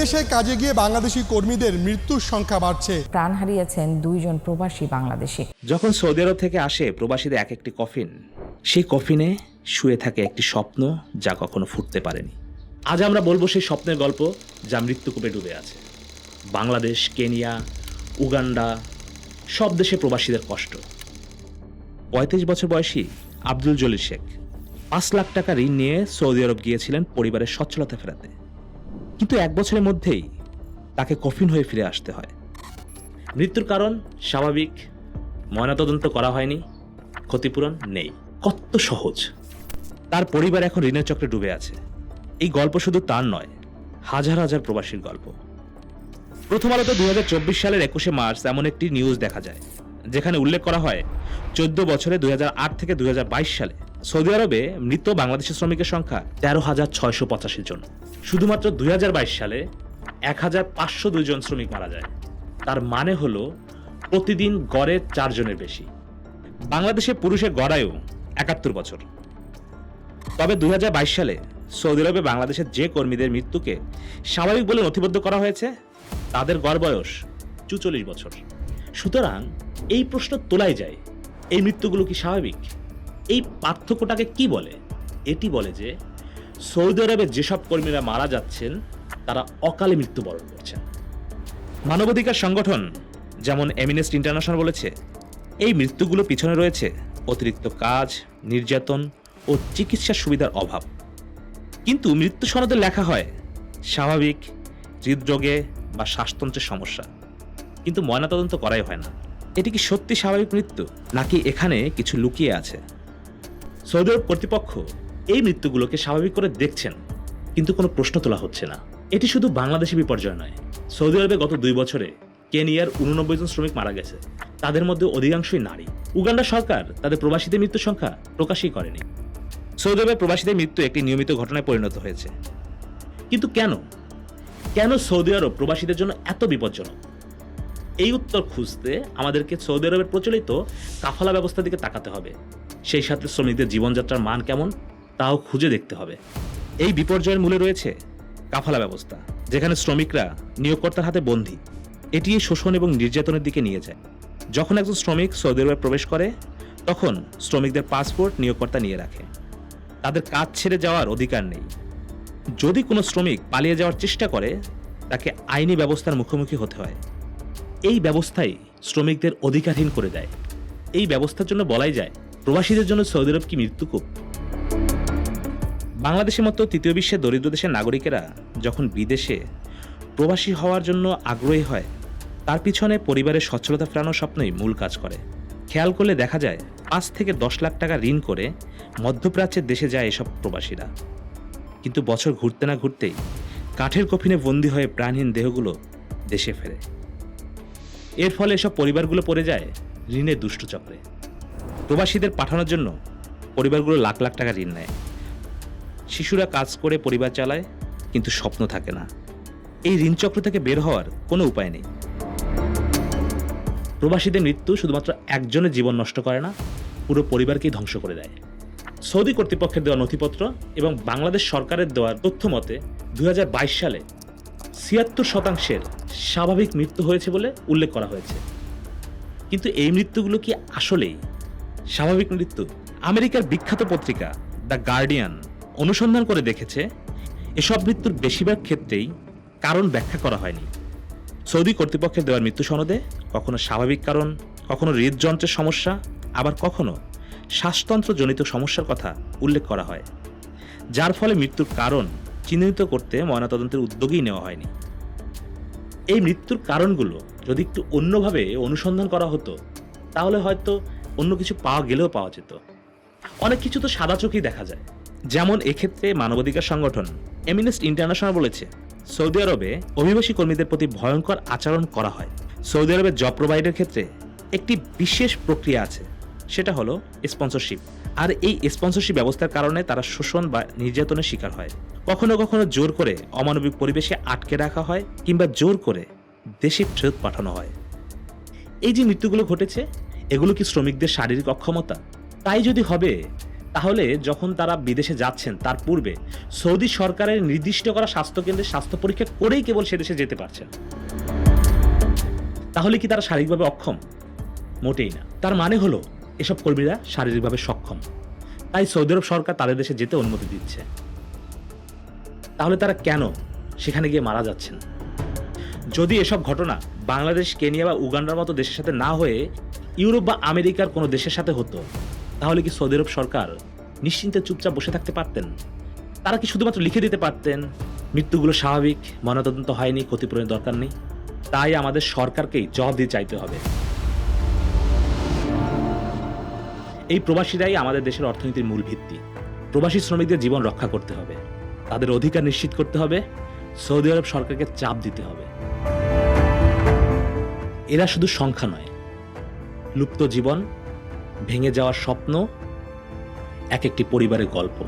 বিদেশে কাজে গিয়ে বাংলাদেশি কর্মীদের মৃত্যুর সংখ্যা বাড়ছে। প্রাণ হারিয়েছেন দুইজন প্রবাসী বাংলাদেশি। যখন সৌদি আরব থেকে আসে প্রবাসীদের এক একটি কফিন সেই কফিনে শুয়ে থাকে একটি স্বপ্ন যা কখনো ফুটতে পারেনি। আজ আমরা বলব সেই স্বপ্নের গল্প যা মৃত্যুকূপে ডুবে আছে। বাংলাদেশ কেনিয়া উগান্ডা সব দেশে প্রবাসীদের কষ্ট। পঁয়ত্রিশ বছর বয়সী আব্দুল জলিল শেখ পাঁচ লাখ টাকা ঋণ নিয়ে সৌদি আরব গিয়েছিলেন পরিবারের সচ্ছলতা ফেরাতে। কিন্তু এক বছরের মধ্যেই তাকে কফিন হয়ে ফিরে আসতে হয়। মৃত্যুর কারণ স্বাভাবিক, ময়নাতদন্ত করা হয়নি, ক্ষতিপূরণ নেই। কত সহজ। তার পরিবার এখন ঋণের চক্রে ডুবে আছে। এই গল্প শুধু তার নয়, হাজার হাজার প্রবাসীর গল্প। প্রথম আলোতে দুই সালের একুশে মার্চ এমন একটি নিউজ দেখা যায়, যেখানে উল্লেখ করা হয়, চোদ্দ বছরে দু হাজার আট থেকে দু হাজার বাইশ সালে সৌদি আরবে মৃত বাংলাদেশি শ্রমিকের সংখ্যা তেরো হাজার ছয়শো পঁচাশি জন। শুধুমাত্র দুই হাজার বাইশ সালে এক হাজার পাঁচশো দুইজন শ্রমিক মারা যায়। তার মানে হলো প্রতিদিন গড়ে চারজনের বেশি। বাংলাদেশে পুরুষের গড়ায়ু একাত্তর বছর। তবে দুই হাজার বাইশ সালে সৌদি আরবে বাংলাদেশের যে কর্মীদের মৃত্যুকে স্বাভাবিক বলে নথিবদ্ধ করা হয়েছে, তাদের গড় বয়স চুচল্লিশ বছর। সুতরাং এই প্রশ্ন তোলাই যায়, এই মৃত্যুগুলো কি স্বাভাবিক? এই পার্থক্যটাকে কি বলে? এটি বলে যে, সৌদি আরবে যেসব কর্মীরা মারা যাচ্ছেন, তারা অকালে মৃত্যুবরণ করছেন। মানবাধিকার সংগঠন, যেমন এমিনেস্ট ইন্টারন্যাশনাল বলেছে, এই মৃত্যুগুলো পিছনে রয়েছে অতিরিক্ত কাজ, নির্যাতন ও চিকিৎসা সুবিধার অভাব। কিন্তু মৃত্যু সনদে লেখা হয়, স্বাভাবিক, হৃদরোগে বা শ্বাসতন্ত্রের সমস্যা। কিন্তু ময়নাতদন্ত করাই হয় না। এটি কি সত্যি স্বাভাবিক মৃত্যু? নাকি এখানে কিছু লুকিয়ে আছে? সৌদি আরব কর্তৃপক্ষ এই মৃত্যুগুলোকে স্বাভাবিক করে দেখছেন, কিন্তু কোনো প্রশ্ন তোলা হচ্ছে না। এটি শুধু বাংলাদেশি বিপর্যয় নয়। সৌদি আরবে গত দুই বছরে কেনিয়ার উননব্বই জন শ্রমিক মারা গেছে। তাদের মধ্যে অধিকাংশই নারী। উগান্ডা সরকার তাদের প্রবাসীদের মৃত্যুর সংখ্যা প্রকাশই করেনি। সৌদি আরবে প্রবাসীদের মৃত্যু একটি নিয়মিত ঘটনায় পরিণত হয়েছে। কিন্তু কেন? কেন সৌদি আরব প্রবাসীদের জন্য এত বিপজ্জনক? এই উত্তর খুঁজতে আমাদেরকে সৌদি আরবের প্রচলিত কাফালা ব্যবস্থার দিকে তাকাতে হবে। সেই সাথে শ্রমিকদের জীবনযাত্রার মান কেমন, তাও খুঁজে দেখতে হবে। এই বিপর্যয়ের মূলে রয়েছে কাফালা ব্যবস্থা, যেখানে শ্রমিকরা নিয়োগকর্তার হাতে বন্দী। এটি শোষণ এবং নির্যাতনের দিকে নিয়ে যায়। যখন একজন শ্রমিক সৌদি আরবে প্রবেশ করে, তখন শ্রমিকদের পাসপোর্ট নিয়োগকর্তা নিয়ে রাখে। তাদের কাজ ছেড়ে যাওয়ার অধিকার নেই। যদি কোনো শ্রমিক পালিয়ে যাওয়ার চেষ্টা করে, তাকে আইনি ব্যবস্থার মুখোমুখি হতে হয়। এই ব্যবস্থাই শ্রমিকদের অধিকারহীন করে দেয়। এই ব্যবস্থার জন্য বলাই যায়, প্রবাসীদের জন্য সৌদি আরব কি মৃত্যুকূপ বাংলাদেশের মতো তৃতীয় বিশ্বের দরিদ্র দেশের নাগরিকেরা যখন বিদেশে প্রবাসী হওয়ার জন্য আগ্রহী হয়, তার পিছনে পরিবারের সচ্ছলতা ফেরানোর স্বপ্নই মূল কাজ করে। খেয়াল করলে দেখা যায়, পাঁচ থেকে দশ লাখ টাকা ঋণ করে মধ্যপ্রাচ্যের দেশে যায় এসব প্রবাসীরা। কিন্তু বছর ঘুরতে না ঘুরতেই কাঠের কফিনে বন্দি হয়ে প্রাণহীন দেহগুলো দেশে ফেরে। এর ফলে এসব পরিবারগুলো পড়ে যায় ঋণের দুষ্ট চক্রে। প্রবাসীদের পাঠানোর জন্য পরিবারগুলো লাখ লাখ টাকা ঋণ নেয়। শিশুরা কাজ করে, পরিবার চালায়, কিন্তু স্বপ্ন থাকে না। এই ঋণচক্র থেকে বের হওয়ার কোনো উপায় নেই। প্রবাসীদের মৃত্যু শুধুমাত্র একজনের জীবন নষ্ট করে না, পুরো পরিবারকেই ধ্বংস করে দেয়। সৌদি কর্তৃপক্ষের দেওয়া নথিপত্র এবং বাংলাদেশ সরকারের দেওয়া তথ্য মতে দু হাজার বাইশ সালে ছিয়াত্তর শতাংশের স্বাভাবিক মৃত্যু হয়েছে বলে উল্লেখ করা হয়েছে। কিন্তু এই মৃত্যুগুলো কি আসলেই স্বাভাবিক মৃত্যু? আমেরিকার বিখ্যাত পত্রিকা দ্য গার্ডিয়ান অনুসন্ধান করে দেখেছে, এসব মৃত্যুর বেশিরভাগ ক্ষেত্রেই কারণ ব্যাখ্যা করা হয়নি। সৌদি কর্তৃপক্ষের দেওয়ার মৃত্যু সনদে কখনো স্বাভাবিক কারণ, কখনো হৃদযন্ত্রের সমস্যা, আবার কখনো শ্বাসতন্ত্রজনিত সমস্যার কথা উল্লেখ করা হয়, যার ফলে মৃত্যুর কারণ চিহ্নিত করতে ময়নাতদন্তের উদ্যোগই নেওয়া হয়নি। এই মৃত্যুর কারণগুলো যদি একটু অন্যভাবে অনুসন্ধান করা হতো, তাহলে হয়তো অন্য কিছু পাওয়া গেলেও পাওয়া যেত। অনেক কিছু তো সাদা চোখেই দেখা যায়। যেমন এক্ষেত্রে মানবাধিকার সংগঠন এমিনেস্ট ইন্টারন্যাশনাল বলেছে, সৌদি আরবে অভিবাসী কর্মীদের প্রতি ভয়ঙ্কর আচরণ করা হয়। সৌদি আরবের জব প্রোভাইডের ক্ষেত্রে একটি বিশেষ প্রক্রিয়া আছে, সেটা হলো স্পন্সরশিপ আর এই স্পন্সরশিপ ব্যবস্থার কারণে তারা শোষণ বা নির্যাতনের শিকার হয়। কখনো কখনো জোর করে অমানবিক পরিবেশে আটকে রাখা হয় কিংবা জোর করে দেশে ফেরত পাঠানো হয়। এই যে মৃত্যুগুলো ঘটেছে, এগুলো কি শ্রমিকদের শারীরিক অক্ষমতা? তাই যদি হবে, তাহলে যখন তারা বিদেশে যাচ্ছেন তার পূর্বে সৌদি সরকারের নির্দিষ্ট করা স্বাস্থ্যকেন্দ্রে স্বাস্থ্য পরীক্ষা করেই কেবল সে দেশে যেতে পারছেন। তাহলে কি তারা শারীরিকভাবে অক্ষম? মোটেই না। তার মানে হলো এসব কর্মীরা শারীরিকভাবে সক্ষম। তাই সৌদি আরব সরকার তাদের দেশে যেতে অনুমতি দিচ্ছে। তাহলে তারা কেন সেখানে গিয়ে মারা যাচ্ছেন? যদি এসব ঘটনা বাংলাদেশ, কেনিয়া বা উগান্ডার মতো দেশের সাথে না হয়ে ইউরোপ বা আমেরিকার কোনো দেশের সাথে হতো, তাহলে কি সৌদি আরব সরকার নিশ্চিন্তে চুপচাপ বসে থাকতে পারতেন? তারা কি শুধুমাত্র লিখে দিতে পারতেন, মৃত্যুগুলো স্বাভাবিক, ময়নাতদন্ত হয়নি, ক্ষতিপূরণের দরকার নেই? তাই আমাদের সরকারকেই জবাব দিয়ে চাইতে হবে। এই প্রবাসীরাই আমাদের দেশের অর্থনীতির মূল ভিত্তি। প্রবাসী শ্রমিকদের জীবন রক্ষা করতে হবে। তাদের অধিকার নিশ্চিত করতে হবে। সৌদি আরব সরকারকে চাপ দিতে হবে। এরা শুধু সংখ্যা নয়, লুপ্ত জীবন, ভেঙে যাওয়ার স্বপ্ন এক একটি পরিবারের গল্প।